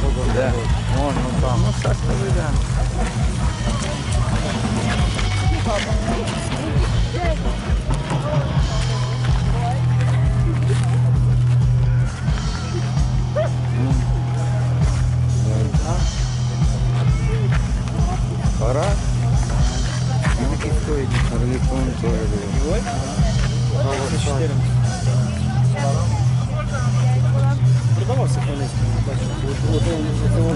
походу. Да. Вон, ну там. Ну, так то да. Пора. Ну, какой-то тоже был. 24. どうも。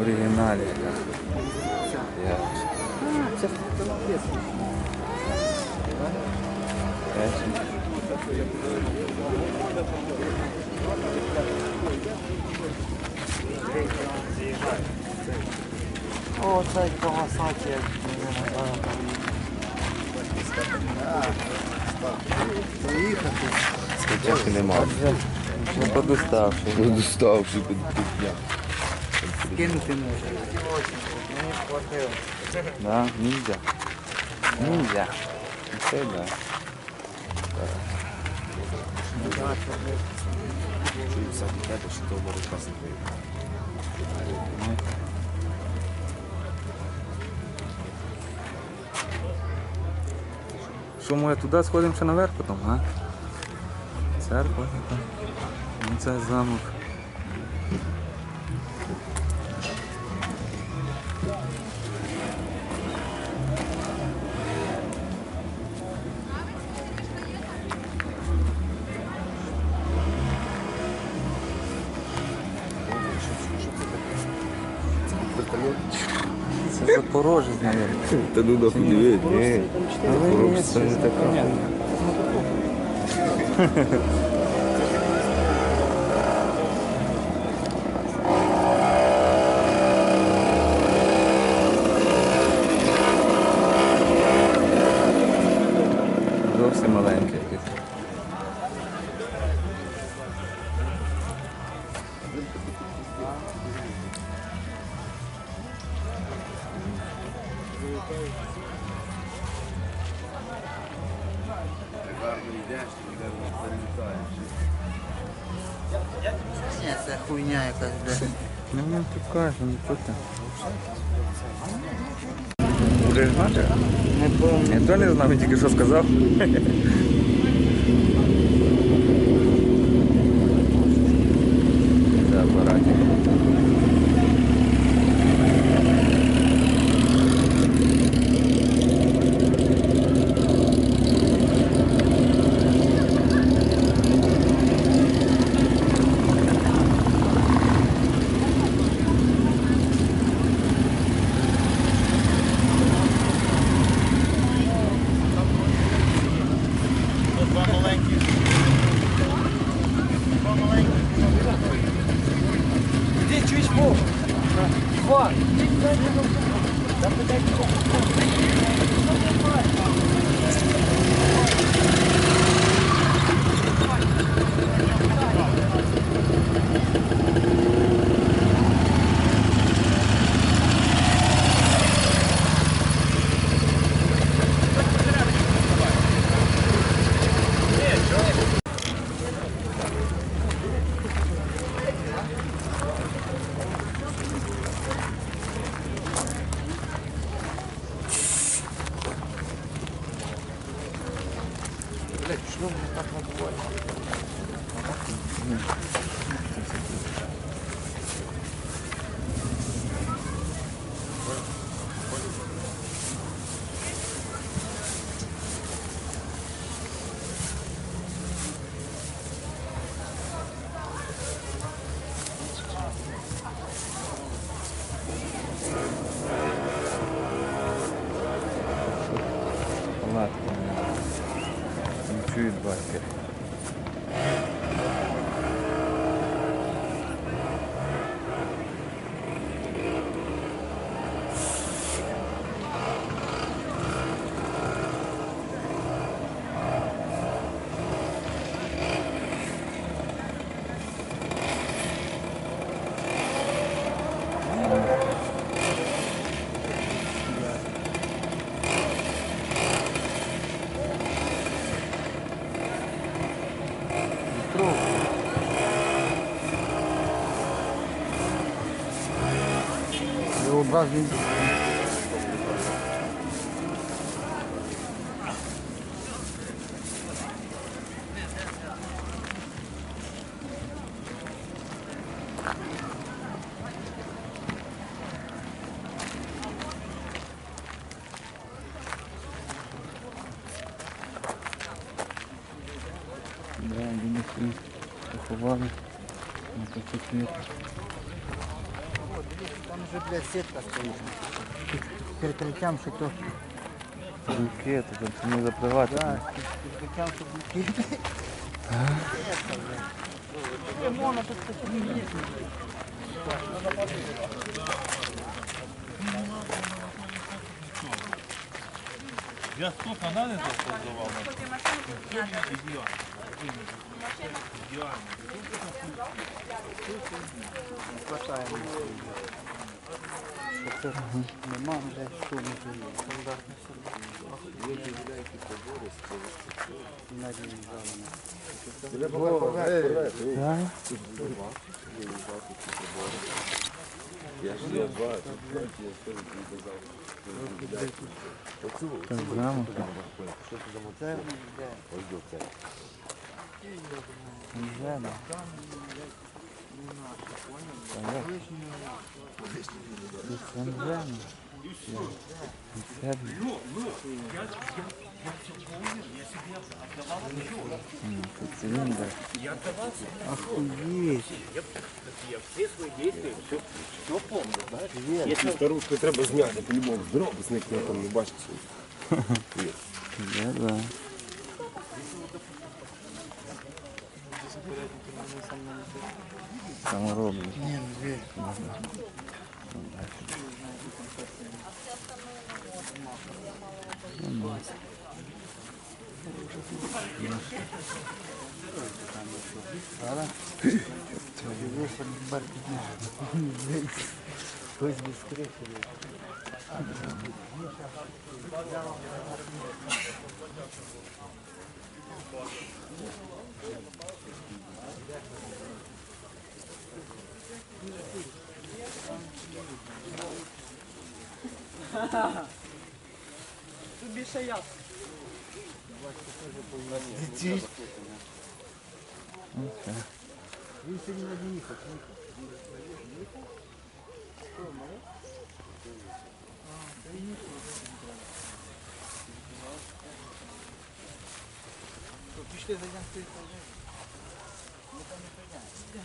Оригіналі. Я. Це фотографія. О, цей Кавасакі, як Поїхати. Спочатку нема. Ну, подоставши. Доставши під півдня. Кинути може. Да, нельзя. Нельзя. Це да. Що, ми туди сходимо ще наверх потім, а? Церква. Ну, Це замок. Та ну нахуй дивись, ні. Але це не така. Покаже, ну. Будеш знати? Не помню. Я то не знав, він тільки що сказав. Образний. Да, вони поховали на мотоциклі. Там вже, блядь, сітка стоїть. Під перекриттям, що то. Букети, там це не запливати. Да, під перекриттям, що бутилки. Лимона тут такі є. Я столько надо создавал. Що це нема, блядь, що не живе. Так замок. Це де? Зелено. Це зелено. Це Тут циліндр. Охуєть. Якщо старушку треба зняти, по-любому здорово, сник я там не бачиш. Да, да. Самороблі. Ні, ну де? Хтось без крихи. Він сьогодні не доїхав. Пішли зайдемо з тієї сторони. Ми там не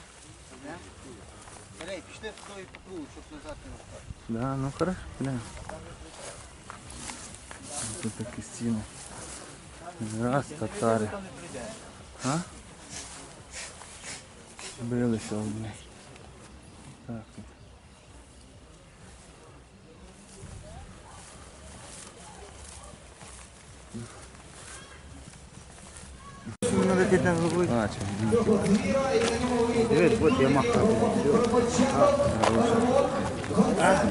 Андрей, пішли в по кругу, щоб назад не встати. Да, ну хорошо, бля. Тут такі стіни. Раз, татари. А? Билися одні. Так. от. Летить над головою. Бачу. ну, Дивись, от я махав.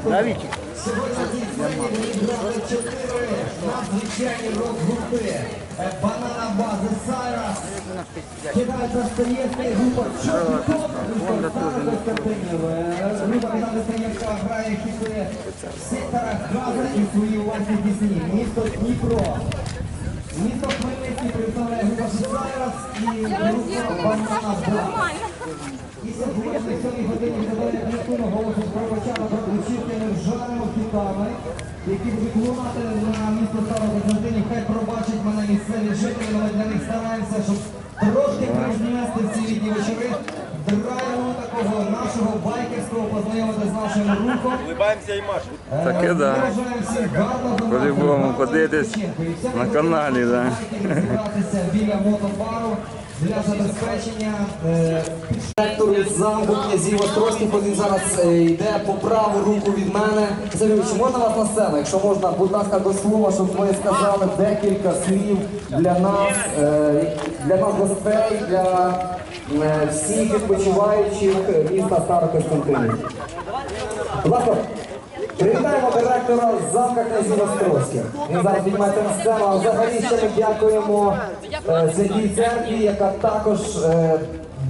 Да, Вітік? Банана бази Сайра. Кидає стаєнський група Фонда теж не Група грає хіти в секторах і. Місто Дніпро. Місто Хмельницький група і група «Банана сьогодні згодної сьомій годині голосу про учителя жаримо хітами, які будуть лунати на місто байкерського познайомити з нашим рухом. Улибаємося і машемо. Таке да. По-любому подивитись на каналі, да. зібратися біля мотобару для забезпечення е, сектору замку князів Острозьких. Він зараз е, йде по праву руку від мене. Сергій, чи можна вас на сцену? Якщо можна, будь ласка, до слова, щоб ви сказали декілька слів для нас, е, для нас гостей, для всіх відпочиваючих міста Старокостянтинів. Ласка, привітаємо директора замка князів Острозьких. Він зараз піднімається на сцену, а взагалі ще ми дякуємо е, святій церкві, яка також. е,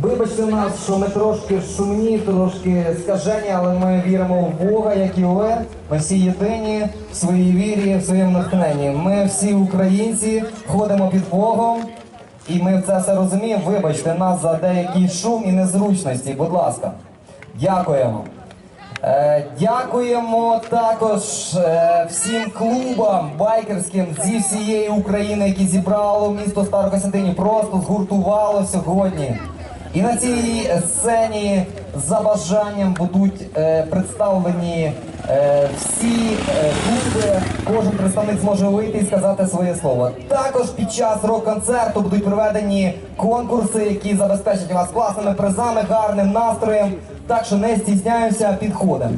Вибачте нас, що ми трошки шумні, трошки скажені, але ми віримо в Бога, як і ви. Ми всі єдині в своїй вірі, в своєму натхненні. Ми всі українці ходимо під Богом, і ми це все розуміємо. Вибачте нас за деякий шум і незручності. Будь ласка, дякуємо. Е, дякуємо також е, всім клубам байкерським зі всієї України, які зібрали місто Старокостянтинів, просто згуртувало сьогодні. І на цій сцені за бажанням будуть е, представлені всі е, клуби. Кожен представник зможе вийти і сказати своє слово. Також під час рок-концерту будуть проведені конкурси, які забезпечать вас класними призами, гарним настроєм. Так що не стісняємося, підходимо.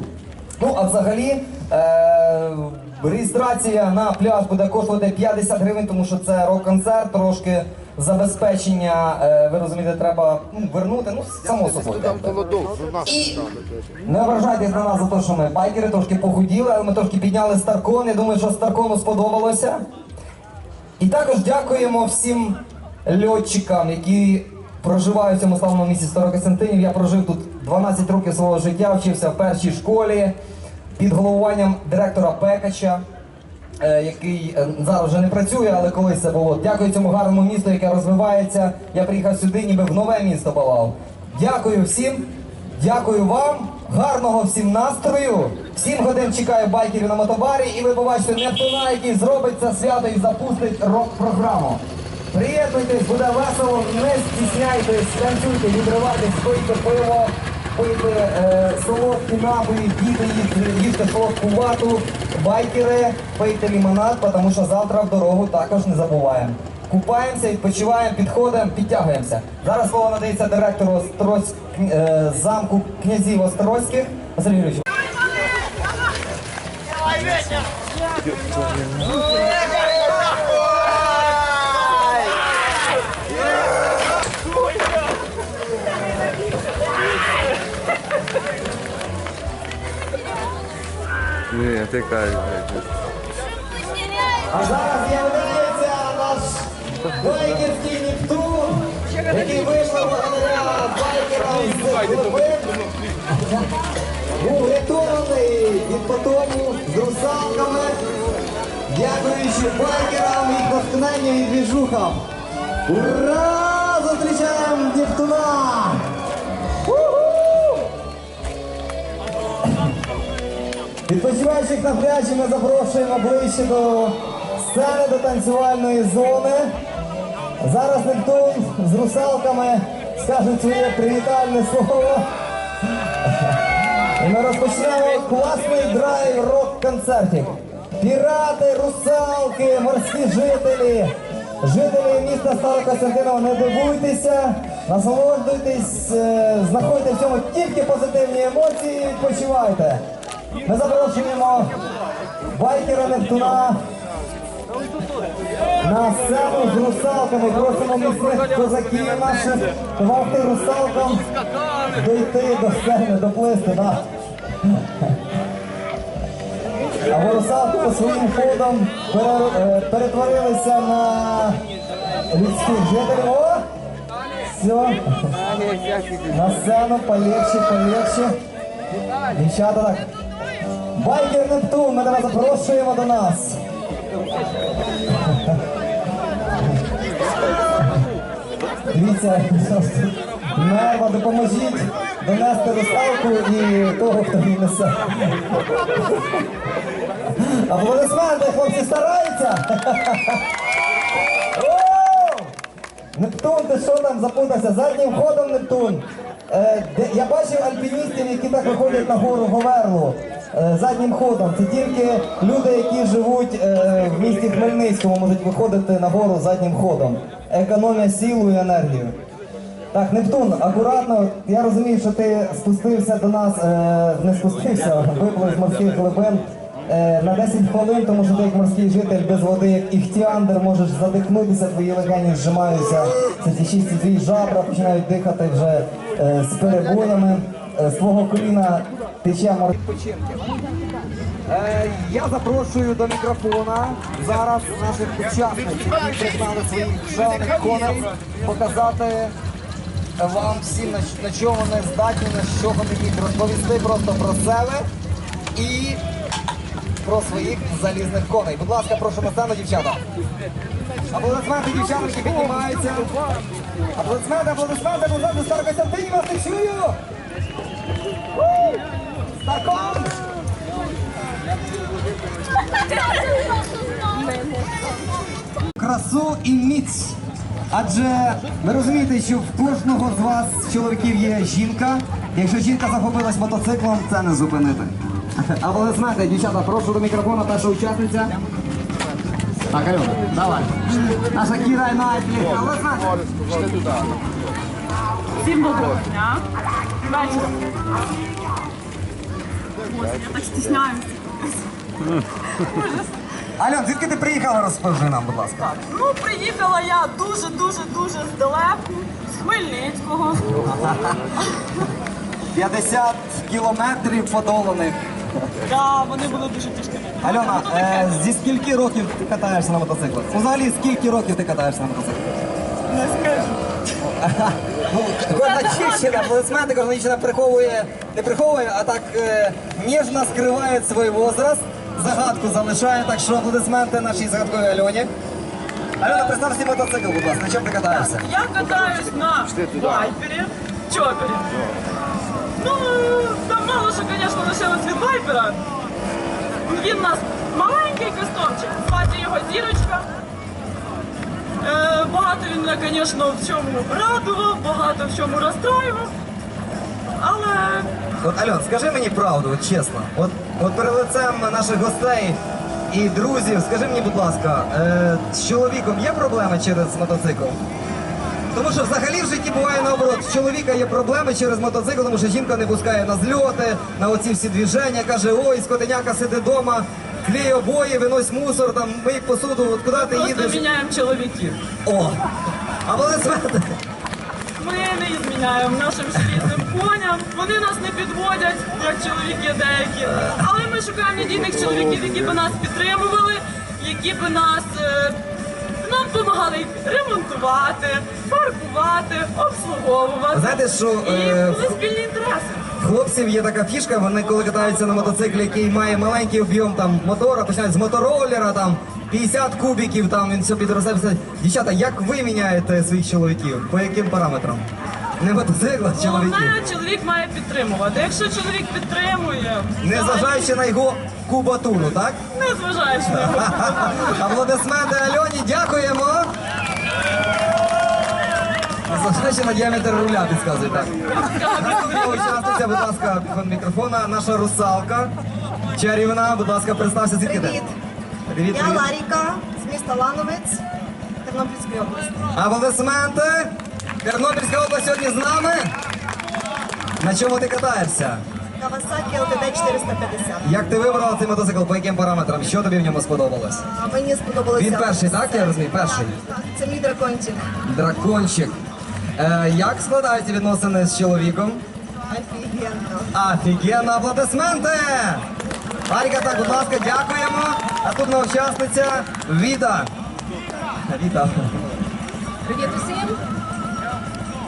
Ну а взагалі. Е- Реєстрація на пляж буде коштувати 50 гривень, тому що це рок-концерт, трошки забезпечення, е, ви розумієте, треба ну, вернути, ну, само собою. І не ображайтесь на нас за те, що ми байкери трошки похуділи, але ми трошки підняли Старкон. Я думаю, що Старкону сподобалося. І також дякуємо всім льотчикам, які проживають в цьому славному місті Старокостянтинів. Я прожив тут 12 років свого життя, вчився в першій школі під головуванням директора Пекача, який е, зараз вже не працює, але колись це було. Дякую цьому гарному місту, яке розвивається. Я приїхав сюди, ніби в нове місто палав. Дякую всім, дякую вам. Гарного всім настрою! Сім годин чекаю байкерів на мотобарі, і ви побачите Нептуна, який зробить це свято і запустить рок-програму. Приєднуйтесь, буде весело, не стісняйтесь, танцюйте, відривайтесь, пийте пиво, пийте е, солодкі напої, діти їсти, солодку вату, байкери, пийте лімонад, тому що завтра в дорогу також не забуваємо. Купаємося, відпочиваємо, підходимо, підтягуємося. Зараз слово надається директору Острозь, е, замку князів Острозьких. Василь Юрійович. Ні, ти кажеш. А зараз з'являється наш байкерський Нептун, який вийшов благодаря байкерам з Глибин. Був рятований від потопу з русалками, дякуючи байкерам, їх натхненню і двіжухам. Ура! Відпочиваючих на пляжі ми запрошуємо ближче до сцени, до танцювальної зони. Зараз Нептун з русалками скаже своє привітальне слово. І ми розпочнемо класний драйв рок-концертів. Пірати, русалки, морські жителі, жителі міста Старокостянтинова, не дивуйтеся, насолоджуйтесь, е, знаходьте в цьому тільки позитивні емоції відпочивайте. Ми запрошуємо байкера Нептуна на сцену з русалками. Просимо міцних козаків наших вовти русалкам дойти до сцени, доплисти. Да. А русалки своїм ходом е, перетворилися на людських жителів. О! Все. На сцену, полегче, полегче. Дівчата так. Байкер Нептун, ми тебе запрошуємо до нас. Дві старається. Нерва, допоможіть донести доставку і того, хто її несе. Аплодисменти, хлопці стараються. Нептун, ти що там запутався? Заднім ходом Нептун. Е, я бачив альпіністів, які так виходять на гору Говерлу. Е, заднім ходом. Це тільки люди, які живуть е, в місті Хмельницькому, можуть виходити на гору заднім ходом. Економія силу і енергію. Так, Нептун, акуратно, я розумію, що ти спустився до нас, е, не спустився, виплив з морських глибин. На 10 хвилин, тому що ти як морський житель без води, як іхтіандр, можеш задихнутися, твої легені зжимаються, це ті шість твої жабра починають дихати вже з перебоями. Е, з твого коліна тече мор... Е, я запрошую до мікрофона зараз наших учасників, які пригнали своїх шалених коней, показати вам всім, на, на чому вони здатні, на що вони міг розповісти просто про себе і про своїх залізних коней. Будь ласка, прошу сцену, дівчата. Аплодисменти, дівчатки піднімаються. Аплодисменти, аплодисменти, аплодисменти, Стар Костянтинів, вас не чую! Старком! красу і міць. Адже ви розумієте, що в кожного з вас чоловіків є жінка. Якщо жінка захопилась мотоциклом, це не зупинити. Аплодисменти, дівчата, прошу до мікрофона, перша учасниця. Так, Альона, давай. Наша Кіра і Найтлі. Аплодисменти. Всім доброго дня. Вечора. Боже, я так стісняюся. Альон, звідки ти приїхала, розповіжи нам, будь ласка. Ну, приїхала я дуже-дуже дуже здалеку, з Хмельницького. 50 кілометрів подоланих. Да, вони були дуже тяжкими. Альона, е, зі скільки років ти катаєшся на мотоциклах? Взагалі, скільки років ти катаєшся на мотоциклах? не скажу. Ну, кожна дівчина, аплодисменти, кожна дівчина приховує, не приховує, а так е, ніжно скриває свій возраст, загадку залишає, так що аплодисменти нашій загадковій Альоні. Альона, представ свій мотоцикл, будь ласка, на чому ти катаєшся? Я катаюсь на вайпері, чопері. Ну, там мало що, звісно, лишилось від вайпера. Він у нас маленький кастомчик, звати його зірочка. Е, багато він мене, звісно, в чому радував, багато в чому розстраював. Але От, Альон, скажи мені правду, от чесно. От, от перед лицем наших гостей і друзів, скажи мені, будь ласка, е, з чоловіком є проблеми через мотоцикл? Тому що взагалі в житті буває наоборот. В чоловіка є проблеми через мотоцикл, тому що жінка не пускає на зльоти, на оці всі движення, каже, ой, скотиняка сиди вдома, клей обої, винось мусор, там мий посуду, от куди ти просто їдеш? міняємо чоловіків. О! Аплодисменти! Ми не зміняємо нашим шлітним коням. Вони нас не підводять, як чоловіки деякі. Але ми шукаємо надійних чоловіків, які б нас підтримували, які б нас е, нам допомагали їх ремонтувати, паркувати, обслуговувати. Знаєте, що, і е, були спільні інтереси. Хлопців є така фішка, вони коли катаються на мотоциклі, який має маленький об'єм там мотора, починають з мотороллера, там 50 кубіків, там він все підростає. все. Дівчата, як ви міняєте своїх чоловіків? По яким параметрам? Не мотоцикла, а чоловіків. Головне, чоловік має підтримувати. Якщо чоловік підтримує, Не зважаючи на його кубатуру, так? не зважаючи на його. Аплодисменти Альоні, дякуємо. Незважаючи діаметр руля, підказує так. Учасниця, будь ласка, від мікрофона, наша русалка. Чарівна, будь ласка, представся звідки ти? Привіт. Привіт, Я привіт. Ларіка з міста Лановець, Тернопільської області. Аплодисменти. Тернопільська область сьогодні з нами. На чому ти катаєшся? Кавасакі ЛТД 450. Як ти вибрала цей мотоцикл? По яким параметрам? Що тобі в ньому сподобалось? А Мені сподобалося. Він перший, так? Я розумію, перший. Так, це мій дракончик. Дракончик. Е, як складаються відносини з чоловіком? Офігенно. Офігенно, аплодисменти! Аріка, так, будь ласка, дякуємо. Наступна учасниця Віта. Віта. Привіт усім.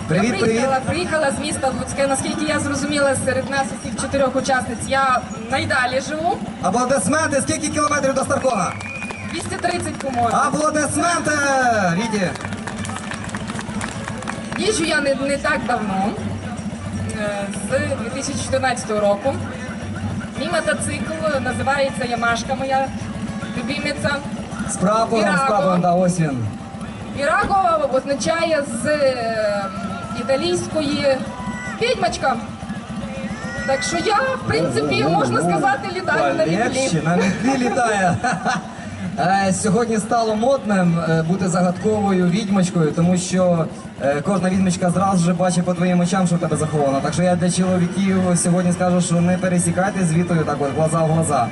Привіт, я привіт. приїхала, приїхала з міста Луцьке. Наскільки я зрозуміла, серед нас усіх чотирьох учасниць я найдалі живу. Аплодисменти. Скільки кілометрів до Старкова? 230 комор. Аплодисменти! Віті. Їжджу я не, не так давно, е, з 2014 року. Мій мотоцикл називається Ямашка моя любимиця. З прапором, з прапором, да, ось він. Віраго означає з е, італійської відьмачка. Так що я, в принципі, можна сказати, літаю на вітлі. на метлі літає. Е, Сьогодні стало модним е, бути загадковою відьмочкою, тому що е, кожна відьмочка зразу вже бачить по твоїм очам, що в тебе заховано. Так що я для чоловіків сьогодні скажу, що не пересікайте з вітою так от глаза в глаза.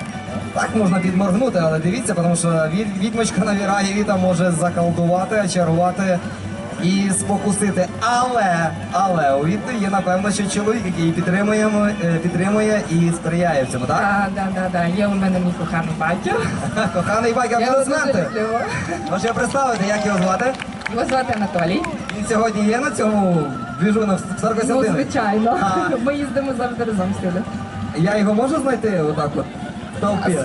Так можна підморгнути, але дивіться, тому що від- відьмочка на вірагі віта може заколдувати, очарувати і спокусити. Але, але у Віти є напевно, що чоловік, який її підтримує, е, підтримує і сприяє в цьому, так? Так, да, да, да. Є у мене мій коханий батько. Коханий Я дуже аплодисменти. люблю. Можу я представити, як його звати? Його звати Анатолій. Він сьогодні є на цьому двіжу на Ну, звичайно. А. Ми їздимо завжди разом сюди. Я його можу знайти отак от?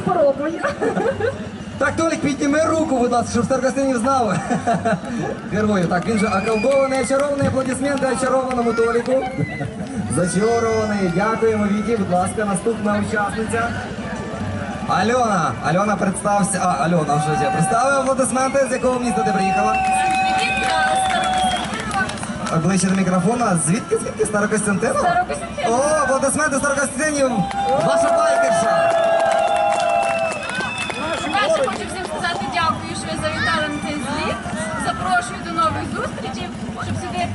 Спробуй. Так, Толік, підніми руку, будь ласка, щоб Старкостянів знав. Герою. Так, він же околдований, очарований, аплодисменти очарованому Толіку. Зачарований. Дякуємо, Віті. Будь ласка, наступна учасниця. Альона. Альона, представся. А, Альона вже є. Представив аплодисменти, з якого міста ти приїхала? Ближче до мікрофона. Звідки, звідки? Старокостянтинов? Старокостянтинов. О, аплодисменти Старокостянтинів. Ваша байкерша. Хочу всім сказати дякую, що ви завітали на цей зліт. Запрошую до нових зустрічей, щоб сюди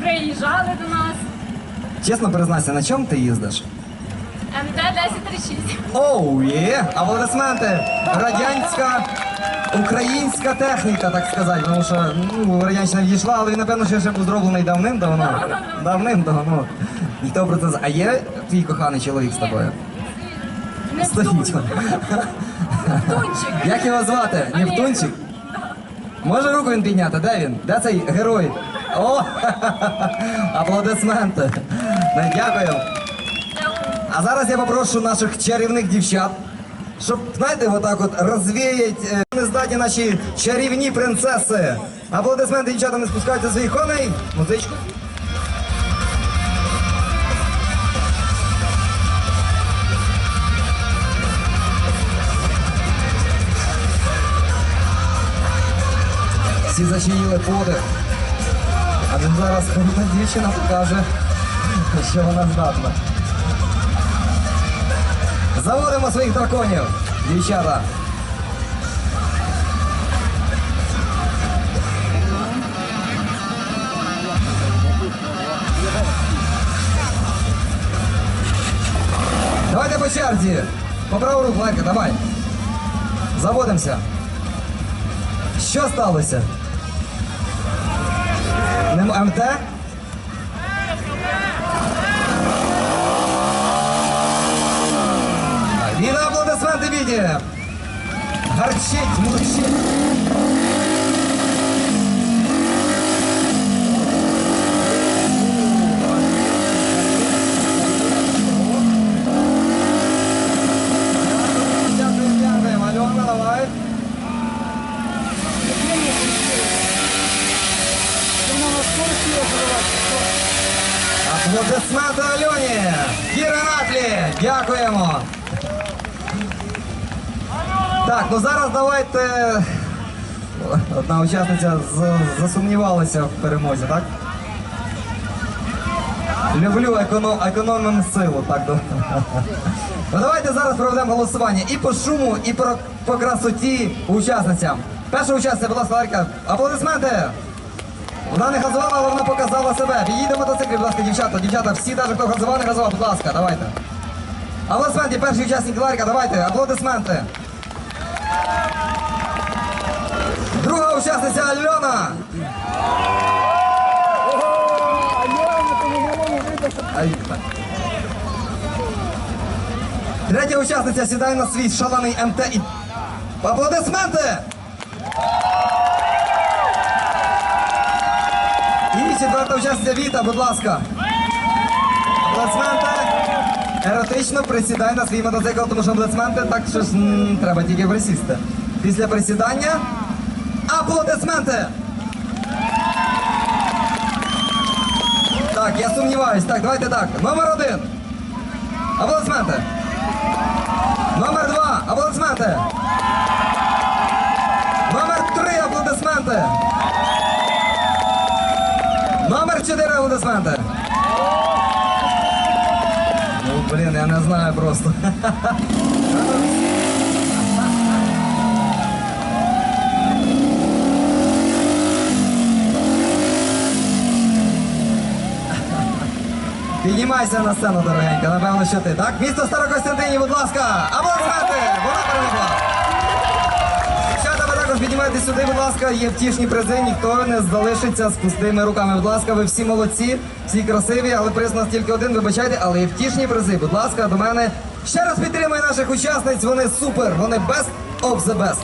приїжджали до нас. Чесно признайся, на чому ти їздиш? МТ 1036. Оу, є! Аплодисменти! Радянська, українська техніка, так сказати. Тому що ну, радянщина відійшла, але він, напевно, ще, ще був зроблений давним-давно. Давним-давно. Ніхто про це з- А є твій коханий чоловік з тобою? Не Стоїть. Тунчик. Як його звати? Нефтунчик? Може руку він підняти? Де він? Де цей герой? О! Аплодисменти. Ну, Дякую. А зараз я попрошу наших чарівних дівчат, щоб, знаєте, отак от розвіять е, нездатні наші чарівні принцеси. Аплодисменти дівчата не спускаються з своїх коней. Музичку. Всі зачинили подих. Адже зараз кожна дівчина покаже, що вона здатна. Заводимо своїх драконів, дівчата. Давайте по черзі. По праву руку, Лайка, давай. Заводимося. Що сталося? Нем МТ? І на аплодисменти Віті! Гарчить, мурчить. Дякую, дякуємо. Альона, давай. Аплодисменти Альоні! Кіра Натлі! Дякуємо! Так, ну зараз давайте. Одна учасниця засумнівалася в перемозі, так? Люблю економ, економим силу, так. Ну давайте зараз проведемо голосування і по шуму, і по, по красоті учасницям. Перша учасниця, будь ласка, Ларка, аплодисменти! Вона не газувала, але вона показала себе. Підійде мотоциклі, будь ласка, дівчата, дівчата, всі, навіть хто газував, не газував, будь ласка, давайте. Аплодисменти, перший учасник Ларка, давайте, аплодисменти. Друга учасниця Альона. Третя учасниця сідає на свій шалений МТ і. Аплодисменти! І четверта учасниця Віта, будь ласка. Аплодисменти. Еротично присідай на свій мотоцикл, тому що аплодисменти так що ж м, треба тільки присісти. Після присідання. Аплодисменти! сподіваюсь. Так, давайте так. Номер один. Аплодисменти. Номер два. Аплодисменти. Номер три. Аплодисменти. Номер чотири. Аплодисменти. Ну, блін, я не знаю просто. Піднімайся на сцену, дорогенька, напевно, що ти, так? Місто Старокостянтині, будь ласка, аплодисменти! Вона перемогла! Також піднімайтесь сюди, будь ласка, є втішні призи, ніхто не залишиться з пустими руками. Будь ласка, ви всі молодці, всі красиві, але приз у нас тільки один, вибачайте, але є втішні призи. Будь ласка, до мене. Ще раз підтримую наших учасниць, вони супер, вони best of the best.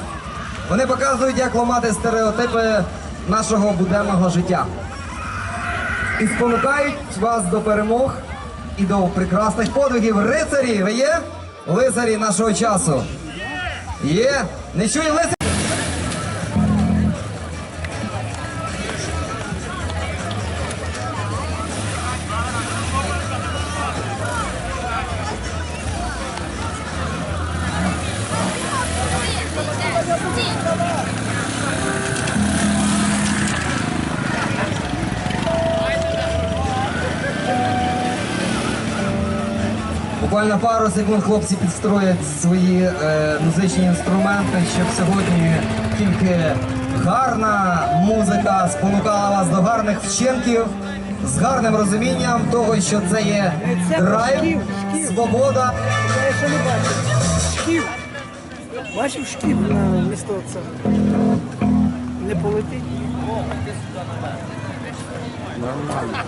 Вони показують, як ламати стереотипи нашого буденного життя і спонукають вас до перемог і до прекрасних подвигів. Рицарі, ви є? Лицарі нашого часу. Є? Не чую лицарі? Буквально пару секунд хлопці підстроять свої е, музичні інструменти, щоб сьогодні тільки гарна музика спонукала вас до гарних вчинків з гарним розумінням того, що це є драйв, свобода. Я ще не бачив. Шків. Бачив шків на місто це. Не полетить. You